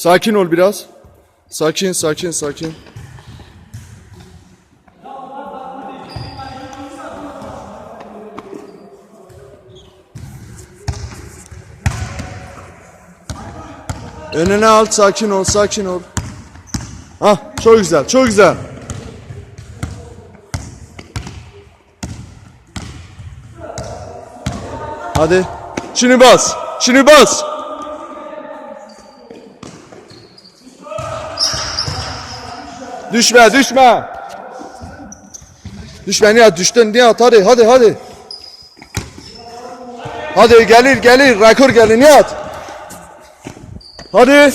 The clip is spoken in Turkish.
Sakin ol biraz. Sakin, sakin, sakin. Önüne al, sakin ol, sakin ol. Ah, çok güzel, çok güzel. Hadi. Şimdi bas. Şimdi bas. Düşme, düşme. Düşme Nihat, düştün Nihat. Hadi, hadi, hadi. Hadi gelir, gelir. Rekor gelir Nihat. Hadi.